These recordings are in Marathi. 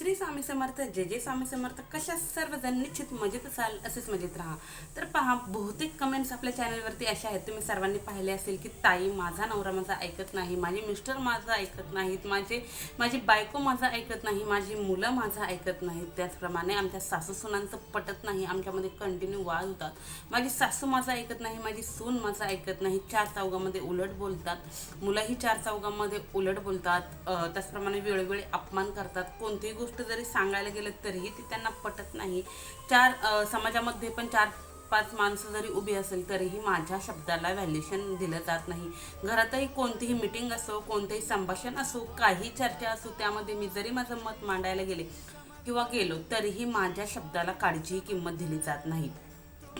श्री स्वामी समर्थ जे जे स्वामी समर्थ कशा सर्वजण निश्चित मजेत असाल असेच मजेत राहा. तर पहा बहुतेक कमेंट्स आपल्या चॅनलवरती अशा आहेत. तुम्ही सर्वांनी पाहिले असेल की ताई माझा नवरा माझा ऐकत नाही. माझे मिस्टर माझं ऐकत नाहीत. माझे माझी बायको माझं ऐकत नाही. माझी मुलं माझं ऐकत नाहीत. त्याचप्रमाणे आमच्या सासू सुनांचं पटत नाही. आमच्यामध्ये कंटिन्यू वाद होतात. माझी सासू माझं ऐकत नाही. माझी सून माझं ऐकत नाही. चार चौघामध्ये उलट बोलतात. मुलंही चार चौघामध्ये उलट बोलतात. त्याचप्रमाणे वेळोवेळी अपमान करतात. कोणतीही गोष्ट जरी सांगायला गेलं तरीही ती त्यांना पटत नाही. चार समाजामध्ये पण चार पाच माणसं जरी उभी असेल तरीही माझ्या शब्दाला व्हॅल्युएशन दिलं जात नाही. घरातही कोणतीही मिटिंग असो कोणतेही संभाषण असो काही चर्चा असो त्यामध्ये मी जरी माझं मत मांडायला गेले किंवा गेलो तरीही माझ्या शब्दाला काळजीही किंमत दिली जात नाही.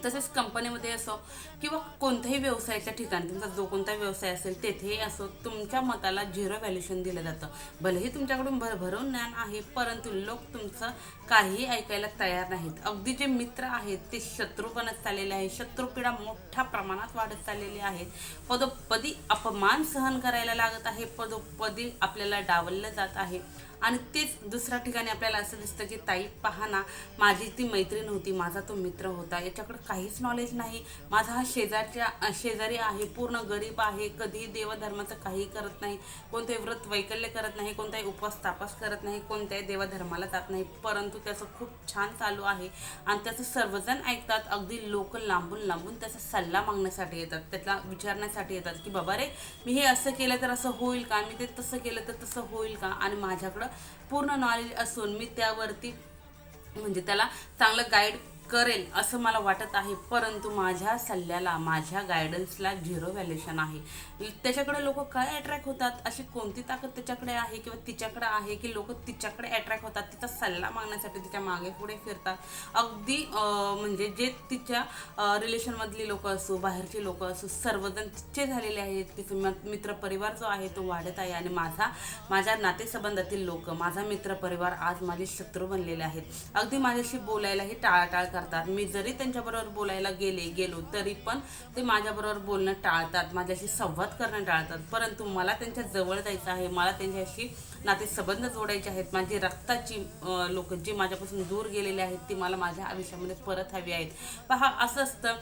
तसेच कंपनीमध्ये असो किंवा कोणत्याही व्यवसायाच्या ठिकाणी तुमचा जो कोणता व्यवसाय असेल तेथेही असो तुमच्या मताला झिरो व्हॅल्युएशन दिलं जातं. भलेही तुमच्याकडून भरभरून ज्ञान आहे परंतु लोक तुमचं काहीही ऐकायला तयार नाहीत. अगदी जे मित्र आहेत ते शत्रू बनत चाललेले आहेत. शत्रुपीडा मोठ्या प्रमाणात वाढत चाललेली आहे पदोपदी अपमान सहन करायला लागत आहे. पदोपदी आपल्याला डावललं जात आहे. आणि तेच दुसऱ्या ठिकाणी आपल्याला असं दिसतं की ताई पहा ना माझी ती मैत्रीण होती माझा तो मित्र होता याच्याकडे काहीच नॉलेज नाही. माझा हा शेजारच्या शेजारी आहे पूर्ण गरीब आहे कधीही देवधर्माचं काही करत नाही कोणतंही व्रत वैकल्य करत नाही कोणताही उपवास तापास करत नाही कोणत्याही देवधर्माला जात नाही परंतु त्याचं खूप छान चालू आहे. आणि त्याचं सर्वजण ऐकतात अगदी लोक लांबून लांबून त्याचा सल्ला मागण्यासाठी येतात त्याला विचारण्यासाठी येतात की बाबा रे मी हे असं केलं तर असं होईल का? मी ते तसं केलं तर तसं होईल का? आणि माझ्याकडं पूर्ण नॉलेज असून मी त्यावरती म्हणजे त्याला चांगलं गाईड करेल असं मला वाटत आहे. परंतु माझ्या सल्ल्याला माझ्या गायडन्सला झिरो व्हॅल्युशन आहे. त्याच्याकडे लोक काय अट्रॅक्ट होतात? अशी कोणती ताकद त्याच्याकडे आहे किंवा तिच्याकडे आहे की लोक तिच्याकडे अट्रॅक्ट होतात? तिचा सल्ला मागण्यासाठी तिच्यामागे पुढे फिरतात. अगदी म्हणजे जे तिच्या रिलेशनमधली लोक असो बाहेरची लोक असो सर्वजण तिचे झालेले आहेत तिचे म- मित्र परिवार जो आहे तो वाढत आहे आणि माझा माझ्या नातेसंबंधातील लोक माझा मित्र परिवार आज माझे शत्रू बनलेले आहेत. अगदी माझ्याशी बोलायलाही टाळाटाळ करतात. मी जरी त्यांच्याबरोबर बोलायला गेले गेलो तरी पण ते माझ्याबरोबर बोलणं टाळतात. माझ्याशी संवाद करणं टाळतात. परंतु मला त्यांच्या जवळ जायचं आहे. मला त्यांच्याशी नाते संबंध जोडायचे आहेत. माझी रक्ताची लोक जे माझ्यापासून दूर गेलेले आहेत ती मला माझ्या आयुष्यामध्ये परत हवी आहेत. पहा असं असतं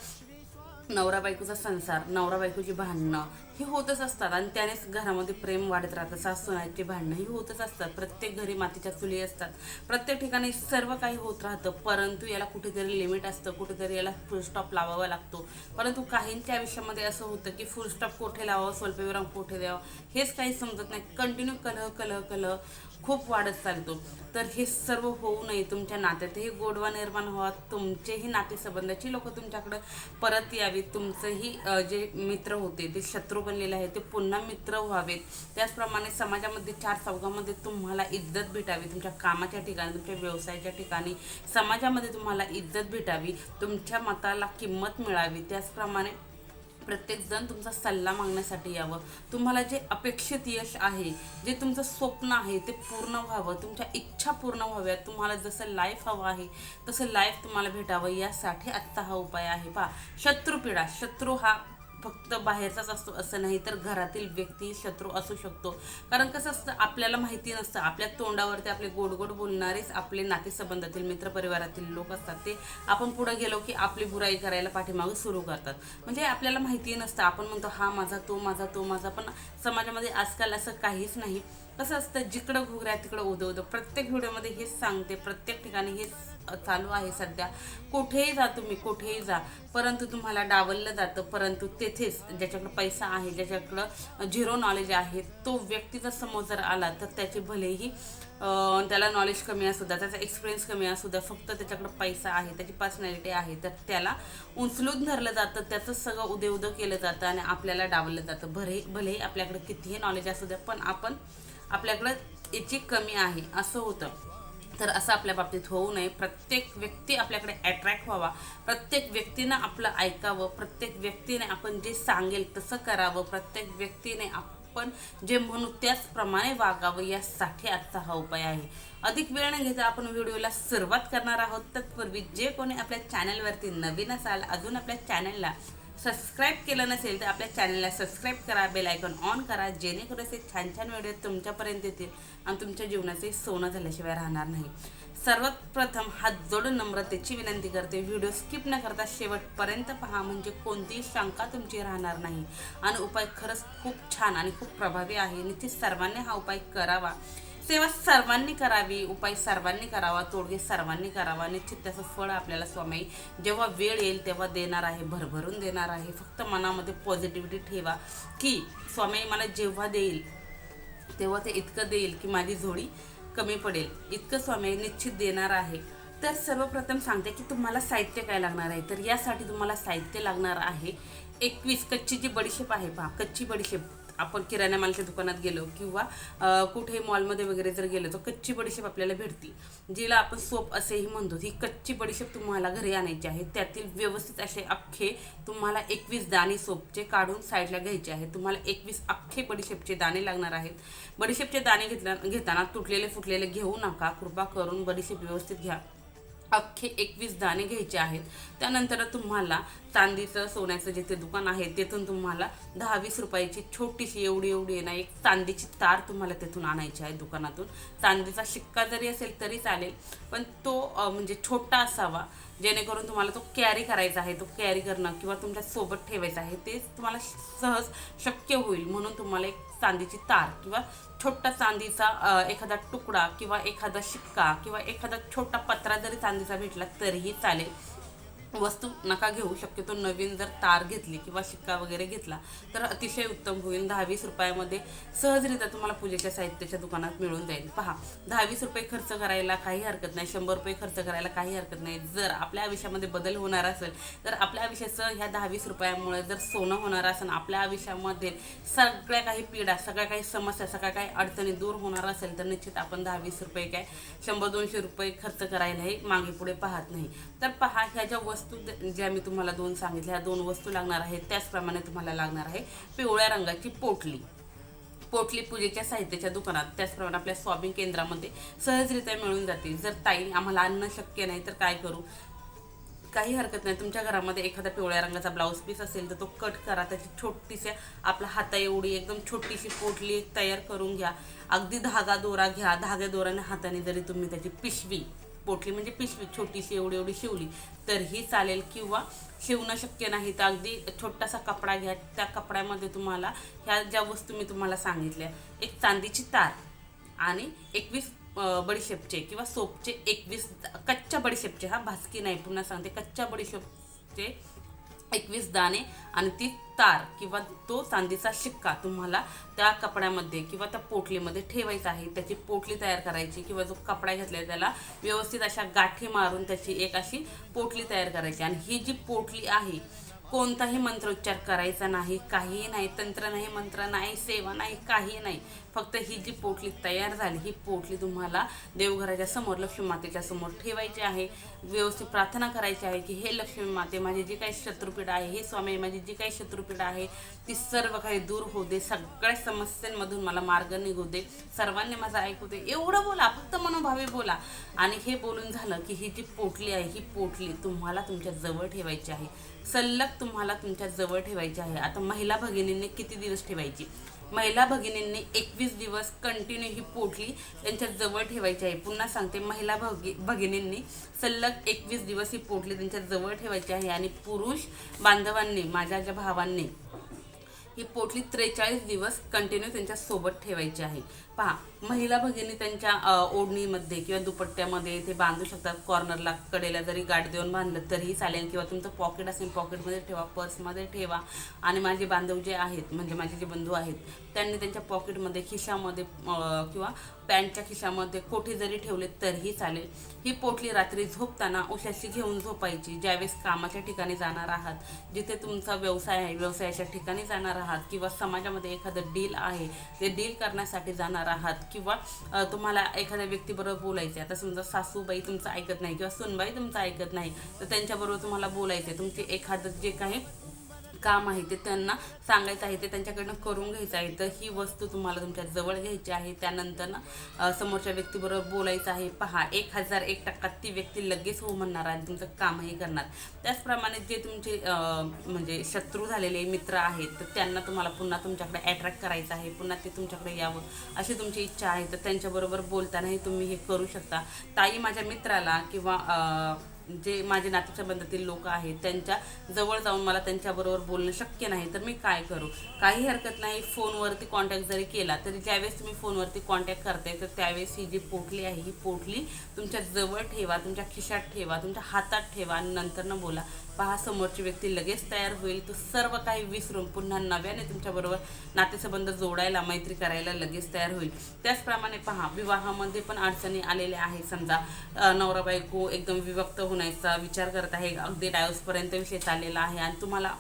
नवरा बायकोचा संसार नवरा बायकोची भांडणं ही होतच असतात. आणि त्यानेच घरामध्ये प्रेम वाढत राहतं सासू भांडणं ही होतच असतात. प्रत्येक घरी मातीच्या चुली असतात. प्रत्येक ठिकाणी सर्व काही होत राहतं परंतु याला कुठेतरी लिमिट असतं. कुठेतरी याला फुल स्टॉप लावावा लागतो. परंतु काहींच्या आयुष्यामध्ये असं होतं की फुल स्टॉप कोठे लावावं स्वल्पविराम कोठे द्यावं हेच काही समजत नाही. कंटिन्यू कलह कलह कलह. खूप वाढत चालतो. तर हे सर्व होऊ नये तुमच्या नात्यातही गोडवा निर्माण व्हावा. तुमचेही नातेसंबंधाची लोक तुमच्याकडं परत यावीत. तुमचंही जे मित्र होते ते शत्रू बनलेले आहेत ते पुन्हा मित्र व्हावेत. त्याचप्रमाणे समाजामध्ये चार चौघामध्ये तुम्हाला इज्जत भेटावी. तुमच्या कामाच्या ठिकाणी तुमच्या व्यवसायाच्या ठिकाणी समाजामध्ये तुम्हाला इज्जत भेटावी. तुमच्या मताला किंमत मिळावी. त्याचप्रमाणे प्रत्येकजण तुमचा सल्ला मागण्यासाठी यावं. तुम्हाला जे अपेक्षित यश आहे जे तुमचं स्वप्न आहे ते पूर्ण व्हावं. तुमच्या इच्छा पूर्ण व्हाव्यात. तुम्हाला जसं लाईफ हवं आहे तसं लाईफ तुम्हाला भेटावं. यासाठी आत्ता हा उपाय आहे. पहा शत्रुपीडा. शत्रू हा फक्त बाहेरचाच असतो असं नाही तर घरातील व्यक्ती शत्रू असू शकतो. कारण कसं असतं आपल्याला माहिती नसतं. आपल्या तोंडावरती आपले गोड गोड बोलणारेच आपले नातेसंबंधातील मित्रपरिवारातील लोक असतात. ते आपण पुढे गेलो की आपली बुराई करायला पाठीमागे सुरू करतात. म्हणजे आपल्याला माहिती नसतं. आपण म्हणतो हा माझा तो माझा तो माझा. पण समाजामध्ये आजकाल असं काहीच नाही. कसं असतं जिकडं घुगऱ्या तिकडं उदं उदं. प्रत्येक व्हिडिओमध्ये हेच सांगते प्रत्येक ठिकाणी हेच चालू आहे सध्या. कुठेही जा तुम्ही कुठेही जा. परंतु तुम्हाला डावललं जातं परंतु तेथेच ज्याच्याकडं पैसा आहे ज्याच्याकडं झिरो नॉलेज आहे तो व्यक्ती जर समोर जर आला तर त्याचे भलेही त्याला नॉलेज कमी असू द्या त्याचा एक्सपिरियन्स कमी असू द्या फक्त त्याच्याकडं पैसा आहे त्याची पर्सनॅलिटी आहे तर त्याला उचलून धरलं जातं त्याचं सगळं उदे उदं केलं जातं आणि आपल्याला डावलं जातं. भले भलेही आपल्याकडे कितीही नॉलेज असू द्या पण आपण आपल्याकडं याची कमी आहे असं होतं. तर असं आपल्या बाबतीत होऊ नये. प्रत्येक व्यक्ती आपल्याकडे अट्रॅक्ट व्हावा. प्रत्येक व्यक्तीनं आपलं ऐकावं. प्रत्येक व्यक्तीने आपण जे सांगेल तसं करावं. प्रत्येक व्यक्तीने आपण जे म्हणू त्याचप्रमाणे वागावं यासाठी आजचा हा उपाय आहे. अधिक वेळ न घेता आपण व्हिडिओला सुरुवात करणार आहोत. तत्पूर्वी जे कोणी आपल्या चॅनलवरती नवीन असाल अजून आपल्या चॅनलला सबस्क्राईब केलं नसेल तर आपल्या चॅनलला सबस्क्राईब करा बेल आयकॉन ऑन करा जेणेकरून असे छान छान व्हिडिओ तुमच्यापर्यंत येतील आणि तुमच्या जीवनाचे सोनं झाल्याशिवाय राहणार नाही. सर्वात प्रथम हात जोडून नम्रतेची विनंती करते. व्हिडिओ स्किप न करता शेवटपर्यंत पहा म्हणजे कोणतीही शंका तुमची राहणार नाही. आणि उपाय खरंच खूप छान आणि खूप प्रभावी आहे. निश्चित सर्वांनी हा उपाय करावा. सेवा सर्वांनी करावी उपाय सर्वांनी करावा तोडगे सर्वांनी करावा निश्चित त्याचं फळ आपल्याला स्वामी. जेव्हा वेळ येईल तेव्हा देणार आहे भरभरून देणार आहे. फक्त मनामध्ये पॉझिटिव्हिटी ठेवा की स्वामी मला जेव्हा देईल तेव्हा ते इतकं देईल की माझी झोडी कमी पडेल. इतकं स्वामी निश्चित देणार आहे. तर सर्वप्रथम सांगते की तुम्हाला साहित्य काय लागणार आहे? तर यासाठी तुम्हाला साहित्य लागणार आहे एकवीस. कच्ची जी बडीशेप आहे पहा कच्ची बडीशेप. आपण किराणा मालाच्या दुकानात गेलो किंवा कुठे मॉलमध्ये वगैरे जर गेलो तर कच्ची बडीशेप आपल्याला भेटती जिला आपण सोप असेही म्हणतो ही कच्ची बडीशेप तुम्हाला घरी आणायची आहे. त्यातील व्यवस्थित असे अख्खे तुम्हाला एकवीस दाणे सोपचे काढून साईडला घ्यायचे आहे तुम्हाला एकवीस अख्खे बडीशेपचे दाणे लागणार आहेत. बडीशेपचे दाणे घेतल्या घेताना तुटलेले फुटलेले घेऊ नका. कृपा करून बडीशेप व्यवस्थित घ्या. अख्खे एकवीस दाणे घ्यायचे आहेत. त्यानंतर तुम्हाला चांदीचं सोन्याचं जे ते दुकान आहे तेथून तुम्हाला दहा वीस रुपयाची छोटीशी एवढी एवढी आहे ना एक चांदीची तार तुम्हाला तेथून आणायची आहे दुकानातून. चांदीचा शिक्का जरी असेल तरी चालेल पण तो म्हणजे छोटा असावा जेणेकरून तुम्हाला तो कॅरी करायचा आहे तो कॅरी करणं किंवा तुमच्यासोबत ठेवायचा आहे ते तुम्हाला सहज शक्य होईल. म्हणून तुम्हाला एक चांदीची तार किंवा छोटा चांदीचा एखादा तुकडा किंवा एखादा शिक्का किंवा एखादा छोटा पत्रा जरी चांदीचा भेटला तरीही चालेल. वस्तू नका घेऊ शक्यतो नवीन जर तार घेतली किंवा शिक्का वगैरे घेतला तर अतिशय उत्तम होईल. दहा वीस रुपयामध्ये सहजरित्या तुम्हाला पूजेच्या साहित्याच्या दुकानात मिळून जाईल. पहा दहा वीस रुपये खर्च करायला काही हरकत नाही शंभर रुपये खर्च करायला काही हरकत नाही. जर आपल्या आयुष्यामध्ये बदल होणार असेल तर आपल्या आयुष्याचं ह्या दहा वीस रुपयामुळे जर सोनं होणार असेल आपल्या आयुष्यामध्ये सगळ्या काही पीडा सगळ्या काही समस्या सगळ्या काही अडचणी दूर होणार असेल तर निश्चित आपण दहा वीस रुपये काय शंभर दोनशे रुपये खर्च करायलाही मागे पुढे पाहत नाही. तर पहा ह्या ज्या वस्तू ज्या मी तुम्हाला दोन सांगितल्या ह्या दोन वस्तू लागणार आहेत त्याचप्रमाणे तुम्हाला लागणार आहे पिवळ्या रंगाची पोटली. पोटली पूजेच्या साहित्याच्या दुकानात त्याचप्रमाणे आपल्या स्वामी केंद्रामध्ये सहजरित्या मिळून जातील. जर ताई आम्हाला आणणं शक्य नाही तर काय करू? काही हरकत नाही. तुमच्या घरामध्ये एखादा पिवळ्या रंगाचा ब्लाऊज पीस असेल तर तो कट करा. त्याची छोटीशी आपला हाता एवढी एकदम छोटीशी पोटली एक तयार करून घ्या. अगदी धागा दोरा घ्या. धागा दोराने हाताने जरी तुम्ही त्याची पिशवी पोटली म्हणजे पिशवी छोटीशी एवढी एवढी शिवली तरीही चालेल किंवा शिवणं शक्य नाही तर अगदी छोटासा कपडा घ्या. त्या कपड्यामध्ये तुम्हाला ह्या ज्या वस्तू मी तुम्हाला सांगितल्या एक चांदीची तार आणि एकवीस बडीशेपचे किंवा सोपचे एकवीस कच्च्या बडीशेपचे. हा भासकी नाही पुन्हा सांगते. कच्च्या बडीशेपचे एकवीस दाणे आणि ती तार किंवा तो चांदीचा शिक्का तुम्हाला त्या कपड्यामध्ये किंवा त्या पोटलीमध्ये ठेवायचा आहे. त्याची पोटली तयार करायची किंवा जो कपडा घेतलाय त्याला व्यवस्थित अशा गाठी मारून त्याची एक अशी पोटली तयार करायची. आणि ही जी पोटली आहे कोणताही मंत्रोच्चार करायचा नाही काहीही नाही तंत्र नाही मंत्र नाही सेवा नाही काही नाही. फक्त ही जी पोटली तयार झाली ही पोटली तुम्हाला देवघराच्या समोर लक्ष्मी मातेच्या समोर ठेवायची आहे. व्यवस्थित प्रार्थना करायची आहे की हे लक्ष्मी माते माझी जी काही शत्रुपीठ आहे हे स्वामी माझी जी काही शत्रुपीठ आहे ती सर्व काही दूर होऊ दे सगळ्या समस्यांमधून मला मार्ग निघू दे. सर्वांनी माझं ऐकू दे. एवढं बोला फक्त मनोभावे बोला. आणि हे बोलून झालं की ही जी पोटली आहे ही पोटली तुम्हाला तुमच्या जवळ ठेवायची आहे. सल्लग तुम्हाला तुमच्या जवळ ठेवायची आहे. आता महिला भगिनींनी किती दिवस ठेवायची? महिला भगिनींनी एकवीस दिवस कंटिन्यू ही पोटली त्यांच्या जवळ ठेवायची आहे. पुन्हा सांगते महिला भगी भगिनींनी सल्लग एकवीस दिवस ही पोटली त्यांच्या जवळ ठेवायची आहे आणि पुरुष बांधवांनी माझ्या ज्या भावांनी ही पोटली त्रेचाळीस दिवस कंटिन्यू त्यांच्यासोबत ठेवायची आहे. पहा महिला भगिनी त्यांच्या ओढणीमध्ये किंवा दुपट्ट्यामध्ये ते बांधू शकतात. कॉर्नरला कडेला जरी गाठ देऊन बांधलं तरीही चालेल किंवा तुमचं पॉकेट असेल पॉकेटमध्ये ठेवा पर्समध्ये ठेवा. आणि माझे बांधव जे आहेत म्हणजे माझे जे बंधू आहेत त्यांनी त्यांच्या पॉकेटमध्ये खिशामध्ये किंवा पॅन्टच्या खिशामध्ये कोठे जरी ठेवले तरीही चालेल. ही पोटली रात्री झोपताना उशाशी घेऊन झोपायची. ज्यावेळेस कामाच्या ठिकाणी जाणार आहात जिथे तुमचा व्यवसाय आहे व्यवसायाच्या ठिकाणी जाणार आहात आहात किंवा समाजामध्ये एखादं डील आहे ते डील करण्यासाठी जाणार आहात किंवा तुम्हाला एखाद्या व्यक्तीबरोबर बोलायचं आहे आता समजा सासूबाई तुमचं ऐकत नाही किंवा सुनबाई तुमचं ऐकत नाही तर त्यांच्याबरोबर तुम्हाला बोलायचं आहे तुमचे एखादं जे काही काम आहे ते त्यांना सांगायचं आहे ते त्यांच्याकडनं करून घ्यायचं आहे. तर ही वस्तू तुम्हाला तुमच्या जवळ घ्यायची आहे. त्यानंतर ना समोरच्या व्यक्तीबरोबर बोलायचं आहे. पहा एक हजार एक टक्का ती व्यक्ती लगेच हो म्हणणार आणि तुमचं कामही करणार. त्याचप्रमाणे जे तुमचे म्हणजे शत्रू झालेले मित्र आहेत तर त्यांना तुम्हाला पुन्हा तुमच्याकडे अट्रॅक्ट करायचं आहे. पुन्हा ते तुमच्याकडे यावं अशी तुमची इच्छा आहे. तर त्यांच्याबरोबर बोलतानाही तुम्ही हे करू शकता. ताई माझ्या मित्राला किंवा जे माझे नातेसंबंधातील लोक आहेत त्यांच्या जवळ जाऊन मला त्यांच्याबरोबर बोलणं शक्य नाही तर मी काय करू? काही हरकत नाही फोनवरती कॉन्टॅक्ट जरी केला तरी ज्यावेळेस तुम्ही फोनवरती कॉन्टॅक्ट करताय तर त्यावेळेस ही जी पोटली आहे ही पोटली तुमच्या जवळ ठेवा तुमच्या खिशात ठेवा तुमच्या हातात ठेवा आणि नंतर न बोला. पहा समोरची व्यक्ती लगेच तयार होईल. तो सर्व काही विसरून पुन्हा नव्याने तुमच्याबरोबर नातेसंबंध जोडायला मैत्री करायला लगेच तयार होईल. त्याचप्रमाणे पहा विवाहामध्ये पण अडचणी आलेल्या आहेत. समजा नवरा बायको एकदम विभक्त होण्याचा विचार करत आहे. अगदी डायव्हर्सपर्यंत विषय चाललेला आहे. आणि तुम्हाला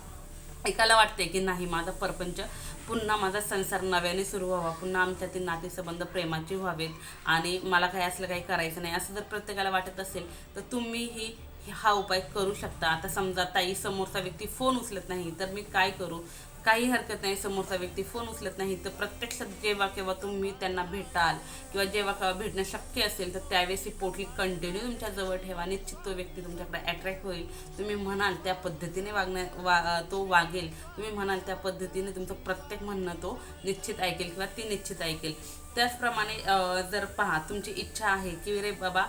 ऐकायला वाटते की नाही माझा परपंच पुन्हा माझा संसार नव्याने सुरू व्हावा. पुन्हा आमच्यातील नातेसंबंध प्रेमाचे व्हावेत. आणि मला काही असलं काही करायचं नाही. असं जर प्रत्येकाला वाटत असेल तर तुम्ही ही हा उपाय करू शकता. आता समजा ताई समोरचा व्यक्ती फोन उचलत नाही तर मी काय करू? काही हरकत नाही समोरचा व्यक्ती फोन उचलत नाही तर प्रत्यक्षात जेव्हा केव्हा तुम्ही त्यांना भेटाल किंवा जेव्हा केव्हा भेटणं शक्य असेल तर त्यावेळेस ही पोटली कंटिन्यू तुमच्या जवळ ठेवा. निश्चित तो व्यक्ती तुमच्याकडे अट्रॅक्ट होईल. तुम्ही म्हणाल त्या पद्धतीने वागण्या वा तो वागेल. तुम्ही म्हणाल त्या पद्धतीने तुमचं प्रत्येक म्हणणं तो निश्चित ऐकेल किंवा ती निश्चित ऐकेल. त्याचप्रमाणे जर पहा तुमची इच्छा आहे की रे बाबा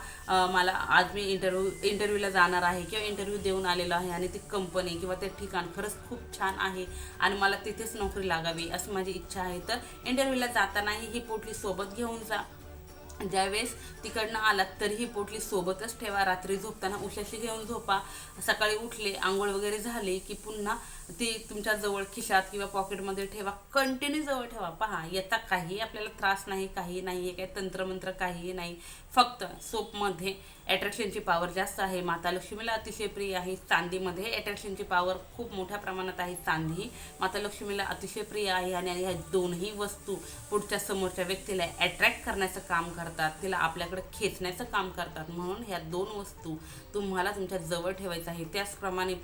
मला आज मी इंटरव्ह्यू इंटरव्ह्यूला जाणार आहे किंवा इंटरव्ह्यू देऊन आलेलो आहे आणि ती कंपनी किंवा ते ठिकाण खरंच खूप छान आहे आणि मला तिथेच नोकरी लागावी अशी माझी इच्छा आहे. तर इंटरव्ह्यूला जातानाही ही पोटली सोबत घेऊन जा. ज्यावेळेस तिकडनं आलात तरीही पोटली सोबतच ठेवा. रात्री झोपताना उशाशी घेऊन झोपा. सकाळी उठले आंघोळ वगैरे झाली की पुन्हा ती तुमच्या जवळ खिशात किंवा पॉकेटमध्ये ठेवा. कंटिन्यू जवळ ठेवा. पहा येता काही आपल्याला त्रास नाही काही नाही आहे काही तंत्रमंत्र काहीही नाही. फक्त सोपमध्ये अट्रॅक्शनची पॉवर जास्त आहे. माता लक्ष्मीला अतिशय प्रिय आहे. चांदीमध्ये अट्रॅक्शनची पॉवर खूप मोठ्या प्रमाणात आहे. चांदी माता लक्ष्मीला अतिशय प्रिय आहे आणि ह्या दोनही वस्तू पुढच्या समोरच्या व्यक्तीला अट्रॅक्ट करण्याचं काम करतात. तिला आपल्याकडे खेचण्याचं काम करतात. म्हणून ह्या दोन वस्तू तुम्हाला तुमच्या जवळ ठेवायचं आहे. त्याचप्रमाणे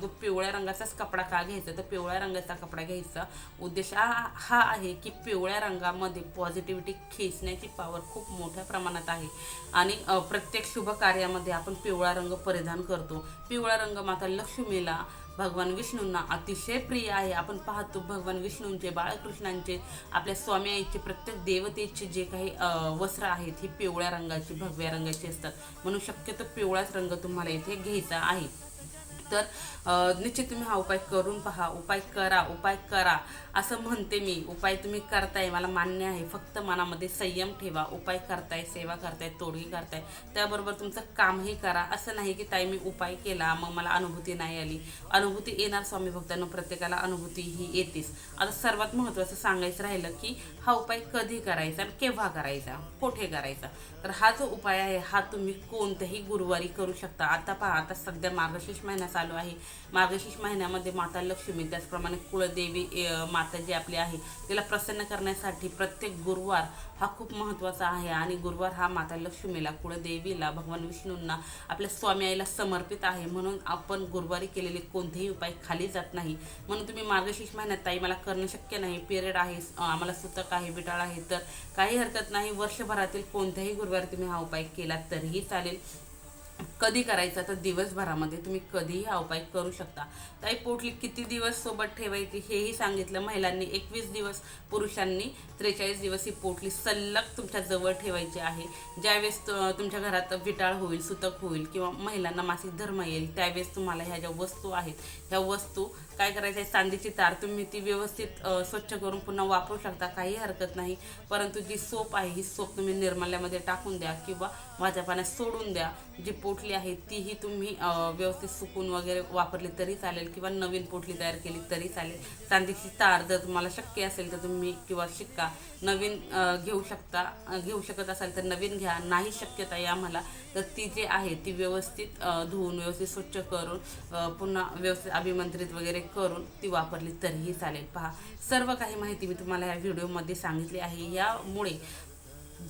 जो पिवळ्या रंगाचाच कपडा का घ्यायचा? तर पिवळ्या रंगाचा कपडा घ्यायचा. उद्देश हा हा आहे की पिवळ्या रंगामध्ये पॉझिटिव्हिटी खेचण्याची पॉवर खूप मोठ्या प्रमाणात आहे. आणि प्रत्येक शुभ कार्यामध्ये आपण पिवळा रंग परिधान करतो. पिवळा रंग माता लक्ष्मीला भगवान विष्णूंना अतिशय प्रिय आहे. आपण पाहतो भगवान विष्णूंचे बाळकृष्णांचे आपल्या स्वामी आईचे प्रत्येक देवतेचे जे काही वस्त्र आहेत ही पिवळ्या रंगाची भगव्या रंगाची असतात. म्हणून शक्यतो पिवळाच रंग तुम्हाला इथे घ्यायचा आहे. तर निश्चित तुम्ही हा उपाय करून पहा. उपाय करा उपाय करा. असं म्हणते मी. उपाय तुम्ही करताय मला मान्य आहे. फक्त मनामध्ये संयम ठेवा. उपाय करताय सेवा करताय तोडगी करताय. त्याबरोबर तुमचं कामही करा. असं नाही की ताई मी उपाय केला मग मला अनुभूती नाही आली. अनुभूती येणार स्वामी भक्तांना. प्रत्येकाला अनुभूती ही येतेच. आता सर्वात महत्त्वाचं सांगायचं राहिलं की हा उपाय कधी करायचा आणि केव्हा करायचा? कोठे करायचा? तर हा जो उपाय आहे हा तुम्ही कोणत्याही गुरुवारी करू शकता. आता पहा आता सध्या मार्गशीर्ष महिन्याचा चालू आहे. मार्गशीर्ष महिन्यामध्ये माता लक्ष्मी त्याचप्रमाणे कुळदेवी माता जी आपली आहे तिला प्रसन्न करण्यासाठी प्रत्येक गुरुवार हा खूप महत्त्वाचा आहे. आणि गुरुवार हा माता लक्ष्मीला कुळदेवीला भगवान विष्णूंना आपल्या स्वामी आईला समर्पित आहे. म्हणून आपण गुरुवारी केलेले कोणतेही उपाय खाली जात नाही. म्हणून तुम्ही मार्गशीर्ष महिन्यात ताई मला करणं शक्य नाही. पिरियड आहे. आम्हाला सुतक आहे बिटाळ आहे. तर काही हरकत नाही. वर्षभरातील कोणत्याही गुरुवारी तुम्ही हा उपाय केला तरीही चालेल. कधी करायचा? तर दिवसभरामध्ये तुम्ही कधीही हा उपाय करू शकता. ताई पोटली किती दिवस सोबत ठेवायची हेही सांगितलं. महिलांनी एकवीस दिवस पुरुषांनी त्रेचाळीस दिवस ही पोटली सलग तुमच्या जवळ ठेवायची आहे. ज्यावेळेस तुमच्या घरात विटाळ होईल सुतक होईल किंवा महिलांना मासिक धर्म येईल त्यावेळेस तुम्हाला ह्या ज्या वस्तू आहेत ह्या वस्तू काय करायचं आहे? चांदीची तार. तुम्ही ती व्यवस्थित स्वच्छ करून पुन्हा वापरू शकता. काही हरकत नाही. परंतु जी सोप आहे ही सोप तुम्ही निर्मल्यामध्ये टाकून द्या किंवा माझ्या पाण्यात सोडून द्या. जी पोटली आहे तीही तुम्ही व्यवस्थित सुकून वगैरे वापरली तरी चालेल किंवा नवीन पोटली तयार केली तरी चालेल. चांदीची तार जर तुम्हाला शक्य असेल तर तुम्ही किंवा शिक्का नवीन घेऊ शकता. घेऊ शकत असाल तर नवीन घ्या. नाही शक्यता आहे आम्हाला तर ती जी आहे ती व्यवस्थित धुवून व्यवस्थित स्वच्छ करून पुन्हा व्यवस्थित अभिमंत्रित वगैरे करून ती वापरली तरीही चालेल. पहा सर्व काही माहिती मी तुम्हाला या व्हिडिओमध्ये सांगितली आहे. यामुळे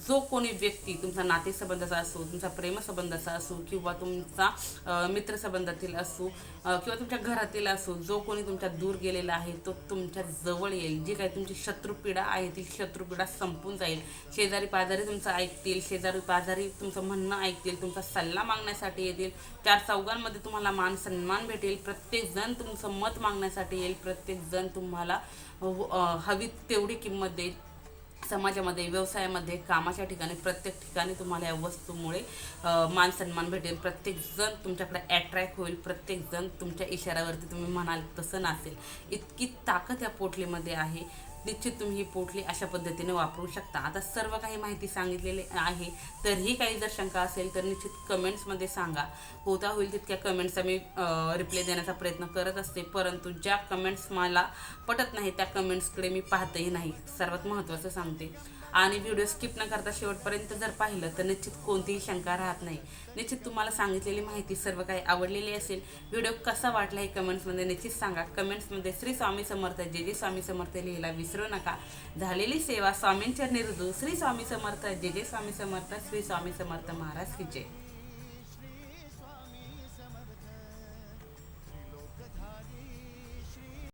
जो कोणी व्यक्ती तुमचा नातेसंबंधाचा असो तुमचा प्रेमसंबंधाचा असो किंवा तुमचा मित्रसंबंधातील असो किंवा तुमच्या घरातील असो जो कोणी तुमच्या दूर गेलेला आहे तो तुमच्या जवळ येईल. जी काही तुमची शत्रुपीडा आहे ती शत्रुपीडा संपून जाईल. शेजारी पाजारी तुमचं ऐकतील शेजारी पाजारी तुमचं म्हणणं ऐकतील तुमचा सल्ला मागण्यासाठी येतील. चार चौघांमध्ये तुम्हाला मान सन्मान भेटेल. प्रत्येकजण तुमचं मत मागण्यासाठी येईल. प्रत्येकजण तुम्हाला हवी तेवढी किंमत देईल. समाजामध्ये व्यवसायामध्ये कामाच्या ठिकाणी प्रत्येक ठिकाणी तुम्हाला या वस्तूमुळे मान सन्मान भेटेल. प्रत्येकजण तुमच्याकडे ॲट्रॅक्ट होईल. प्रत्येक जण तुमच्या इशाऱ्यावरती तुम्ही म्हणाल तसं नसेल. इतकी ताकद या पोटलीमध्ये आहे. निश्चित तुम्ही ही पोटली अशा पद्धतीने वापरू शकता. आता सर्व काही माहिती सांगितलेली आहे. तरीही काही जर शंका असेल तर निश्चित कमेंट्समध्ये सांगा. होता होईल तितक्या कमेंट्सचा मी रिप्लाय देण्याचा प्रयत्न करत असते. परंतु ज्या कमेंट्स मला पटत नाही त्या कमेंट्सकडे मी पाहतही नाही. सर्वात महत्त्वाचं सांगते. आणि व्हिडिओ स्किप न करता शेवटपर्यंत जर पाहिलं तर निश्चित कोणतीही शंका राहत नाही. निश्चित तुम्हाला सांगितलेली माहिती सर्व काही आवडलेली असेल. व्हिडिओ कसा वाटला हे कमेंट्समध्ये निश्चित सांगा. कमेंट्समध्ये श्री स्वामी समर्थ जे जे स्वामी समर्थ लिहिला विसरू नका. झालेली सेवा स्वामींच्या निर्दू श्री स्वामी समर्थ जे जे स्वामी समर्थ श्री स्वामी समर्थ महाराज की जय.